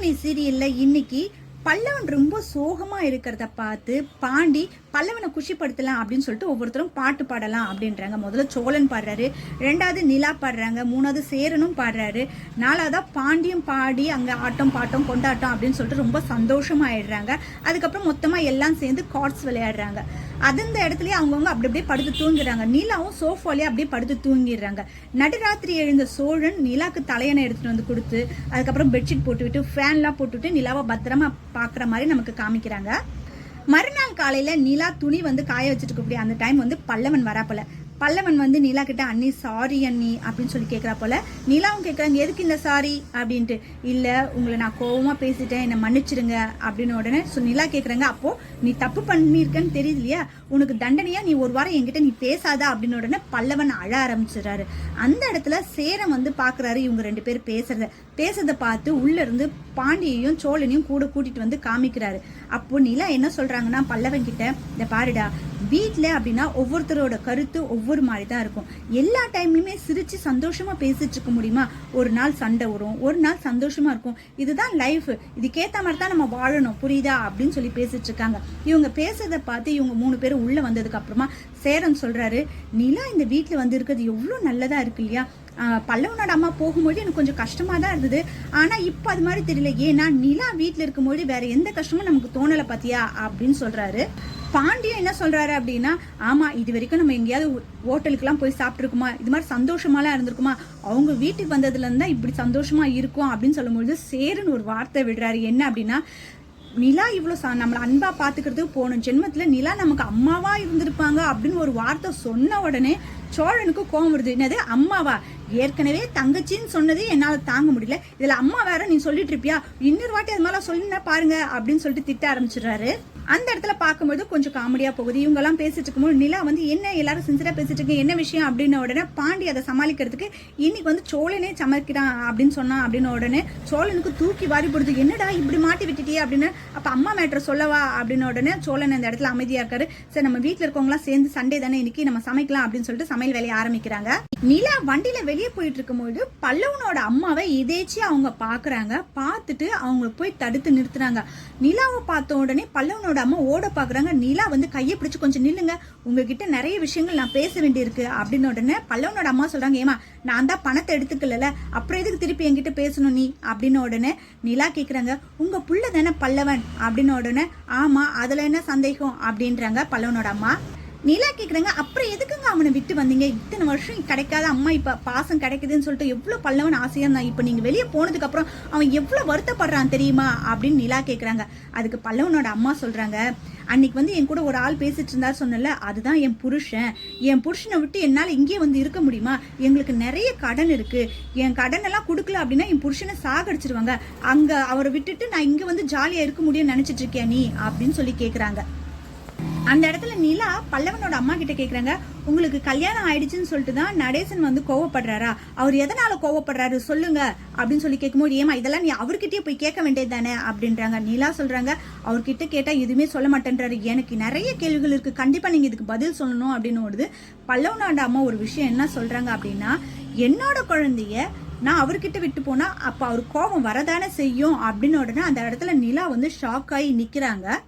துணி சீரியல்ல இன்னைக்கு பல்லவன் ரொம்ப சோகமாக இருக்கிறத பார்த்து பாண்டி பல்லவனை குஷிப்படுத்தலாம் அப்படின்னு சொல்லிட்டு ஒவ்வொருத்தரும் பாட்டு பாடலாம் அப்படின்றாங்க. முதல்ல சோழன் பாடுறாரு ரெண்டாவது நிலா பாடுறாங்க மூணாவது சேரனும் பாடுறாரு. நாலாவதாக பாண்டியும் பாடி அங்கே ஆட்டம் பாட்டம் கொண்டாட்டம் அப்படின்னு சொல்லிட்டு ரொம்ப சந்தோஷமாயிடுறாங்க அதுக்கப்புறம் மொத்தமாக எல்லாம் சேர்ந்து கார்ட்ஸ் விளையாடுறாங்க. அந்த இடத்துலயே அவங்கவுங்க அப்படி அப்படியே படுத்து தூங்குறாங்க. நிலாவும் சோஃபாலேயே அப்படியே படுத்து தூங்கிடுறாங்க. நடுராத்திரி எழுந்த சோழன் நிலாக்கு தலையணை எடுத்துகிட்டு வந்து கொடுத்து அதுக்கப்புறம் பெட்ஷீட் போட்டுவிட்டு ஃபேன்லாம் போட்டுவிட்டு நிலாவை பத்திரமா பார்க்குற மாதிரி நமக்கு காமிக்கிறாங்க. மறுநாள் காலையில் நிலா துணி வந்து காய வச்சுட்டு இருக்கக்கூடிய அந்த டைம் வந்து பல்லவன் வராப்பல பல்லவன் வந்து நிலா கிட்ட அண்ணி சாரி அண்ணி அப்படின்னு சொல்லி கேட்குறா போல. நிலாவும் கேட்குறாங்க எதுக்கு இந்த சாரி அப்படின்ட்டு. இல்லை உங்களை நான் கோபமாக பேசிட்டேன் என்னை மன்னிச்சிடுங்க அப்படின்னு உடனே ஸோ நிலா கேட்குறாங்க அப்போது நீ தப்பு பண்ணியிருக்கன்னு தெரியுது இல்லையா? உனக்கு தண்டனையாக நீ ஒரு வாரம் என்கிட்ட நீ பேசாத அப்படின்னு உடனே பல்லவன் அழ ஆரம்பிச்சிடுறாரு. அந்த இடத்துல சேரம் வந்து பார்க்குறாரு இவங்க ரெண்டு பேர் பேசுறத. பேசுறதை பார்த்து உள்ளேருந்து பாண்டியையும் சோழனையும் கூட கூட்டிகிட்டு வந்து காமிக்கிறாரு. அப்போ நிலா என்ன சொல்கிறாங்கன்னா பல்லவன் கிட்ட இந்த பாருடா வீட்டில் அப்படின்னா ஒவ்வொருத்தரோட கருத்து ஒவ்வொரு மாதிரி தான் இருக்கும். எல்லா டைம்லையுமே சிரித்து சந்தோஷமாக பேசிட்டு இருக்க முடியுமா? ஒரு நாள் சண்டை வரும். ஒரு நாள் சந்தோஷமாக இருக்கும். இதுதான் லைஃப் இதுக்கேற்ற மாதிரி தான் நம்ம வாழணும். புரியுதா? அப்படின்னு சொல்லி பேசிட்டு இருக்காங்க. இவங்க பேசுறதை பார்த்து இவங்க மூணு பேரும் உள்ளே வந்ததுக்கு அப்புறமா சேரன் சொல்கிறாரு நிலா இந்த வீட்டில் வந்து இருக்கிறது எவ்வளோ நல்லதாக இருக்கு இல்லையா? பல்லவனோட அம்மா போகும்போது எனக்கு கொஞ்சம் கஷ்டமாக தான் இருந்தது. ஆனால் இப்போ அது மாதிரி தெரியல. ஏன்னா நிலா வீட்டில் இருக்கும்போது வேற எந்த கஷ்டமும் நமக்கு தோணலை பார்த்தியா அப்படின்னு சொல்கிறாரு பாண்டியன் என்ன சொல்கிறாரு அப்படின்னா ஆமாம் இது வரைக்கும் நம்ம எங்கேயாவது ஹோட்டலுக்குலாம் போய் சாப்பிட்ருக்குமா இது மாதிரி சந்தோஷமாலாம் இருந்திருக்குமா? அவங்க வீட்டுக்கு வந்ததுலேருந்து தான் இப்படி சந்தோஷமாக இருக்கும் அப்படின்னு சொல்லும்பொழுது சேருன்னு ஒரு வார்த்தை விடுறாரு. என்ன அப்படின்னா நிலா இவ்வளோ ச நம்மளை அன்பாக பார்த்துக்கிறதுக்கு போகணும் ஜென்மத்தில் நிலா நமக்கு அம்மாவாக இருந்திருப்பாங்க அப்படின்னு ஒரு வார்த்தை சொன்ன உடனே சோழனுக்கு கோவம் வருது. என்னது? அம்மாவா? ஏற்கனவே தங்கச்சின்னு சொன்னதே என்னால் தாங்க முடியல. இதில் அம்மா வேற நீ சொல்லிட்டு இருப்பியா? இன்னொரு வாட்டி அது மாதிரிலாம் சொல்லினா பாருங்க அப்படின்னு சொல்லிட்டு திட்ட ஆரம்பிச்சிடுறாரு. அந்த இடத்துல பார்க்கும்போது கொஞ்சம் காமெடியாக போகுது. இவங்கெல்லாம் பேசிட்டு இருக்கும்போது நிலா வந்து என்ன எல்லாரும் சின்சராக பேசிட்டு இருக்கு என்ன விஷயம்? அப்படின்ன உடனே பாண்டி அதை சமாளிக்கிறதுக்கு இன்னைக்கு வந்து சோழனே சமைக்கிறான் அப்படின்னு சொன்னான். அப்படின்னு உடனே சோழனுக்கு தூக்கி வாரி போடுது. என்னடா இப்படி மாட்டி விட்டுட்டியே? அப்படின்னு. அப்போ அம்மா மேட்ரு சொல்லவா? அப்படின்னு உடனே சோழன் அந்த இடத்துல அமைதியாக இருக்காரு. சரி நம்ம வீட்டில் இருக்கவங்களாம் சேர்ந்து சண்டே தானே இன்னைக்கு நம்ம சமைக்கலாம் அப்படின்னு சொல்லிட்டு சமையல் வேலையை ஆரம்பிக்கிறாங்க. நிலா வண்டியில வெளியே போயிட்டு இருக்கும்போது பல்லவனோட அம்மாவை இதேச்சி அவங்க பாக்குறாங்க. பார்த்துட்டு அவங்க போய் தடுத்து நிறுத்துறாங்க. நிலாவை பார்த்த உடனே பல்லவனோட அம்மா ஓட பாக்குறாங்க. நிலா வந்து கையை பிடிச்சு கொஞ்சம் நில்லுங்க. உங்ககிட்ட நிறைய விஷயங்கள் நான் பேச வேண்டியிருக்கு அப்படின்னு உடனே பல்லவனோட அம்மா சொல்றாங்க ஏமா நான் தான் பணத்தை எடுத்துக்கல அப்புறம் எதுக்கு திருப்பி என்கிட்ட பேசணும் நீ? அப்படின்னு உடனே நிலா கேக்குறாங்க உங்க புள்ள தானே பல்லவன்? அப்படின்னு உடனே ஆமா அதுல என்ன சந்தேகம்? அப்படின்றாங்க பல்லவனோட அம்மா. நிலா கேட்குறாங்க அப்புறம் எதுக்குங்க அவனை விட்டு வந்தீங்க? இத்தனை வருஷம் கிடைக்காத அம்மா இப்போ பாசம் கிடைக்குதுன்னு சொல்லிட்டு எவ்வளோ பல்லவன் ஆசையாக இருந்தான். இப்போ நீங்கள் வெளியே போனதுக்கப்புறம் அவன் எவ்வளோ வருத்தப்படுறான் தெரியுமா? அப்படின்னு நிலா கேட்குறாங்க அதுக்கு பல்லவனோட அம்மா சொல்கிறாங்க அன்னைக்கு வந்து என் கூட ஒரு ஆள் பேசிட்டு இருந்தார் சொன்னல அதுதான் என் புருஷன். என் புருஷனை விட்டு என்னால் இங்கேயே வந்து இருக்க முடியுமா? எங்களுக்கு நிறைய கடன் இருக்கு. என் கடன் எல்லாம் கொடுக்கல அப்படின்னா என் புருஷனை சாகடிச்சிருவாங்க. அங்கே அவரை விட்டுட்டு நான் இங்கே வந்து ஜாலியாக இருக்க முடியும்னு நினைச்சிட்டு நீ? அப்படின்னு சொல்லி கேட்குறாங்க அந்த இடத்துல நிலா பல்லவனோட அம்மா கிட்ட கேக்குறாங்க உங்களுக்கு கல்யாணம் ஆயிடுச்சுன்னு சொல்லிட்டு தான் நடேசன் வந்து கோவப்படுறாரா? அவர் எதனால கோவப்படுறாரு சொல்லுங்க அப்படின்னு சொல்லி கேட்கும்போது ஏமா இதெல்லாம் நீ அவர்கிட்டயே போய் கேட்க வேண்டியது தானே? அப்படின்றாங்க. நிலா சொல்றாங்க அவர்கிட்ட கேட்டா எதுவுமே சொல்ல மாட்டேன்றாரு. எனக்கு நிறைய கேள்விகள் இருக்கு. கண்டிப்பா நீங்க இதுக்கு பதில் சொல்லணும் அப்படின்னு ஓடுது. பல்லவனோட அம்மா ஒரு விஷயம் என்ன சொல்றாங்க அப்படின்னா என்னோட குழந்தைய நான் அவர்கிட்ட விட்டு போனா அப்ப அவர் கோபம் வரதானே செய்யும்? அப்படின்னு உடனே அந்த இடத்துல நிலா வந்து ஷாக் ஆகி நிக்கிறாங்க.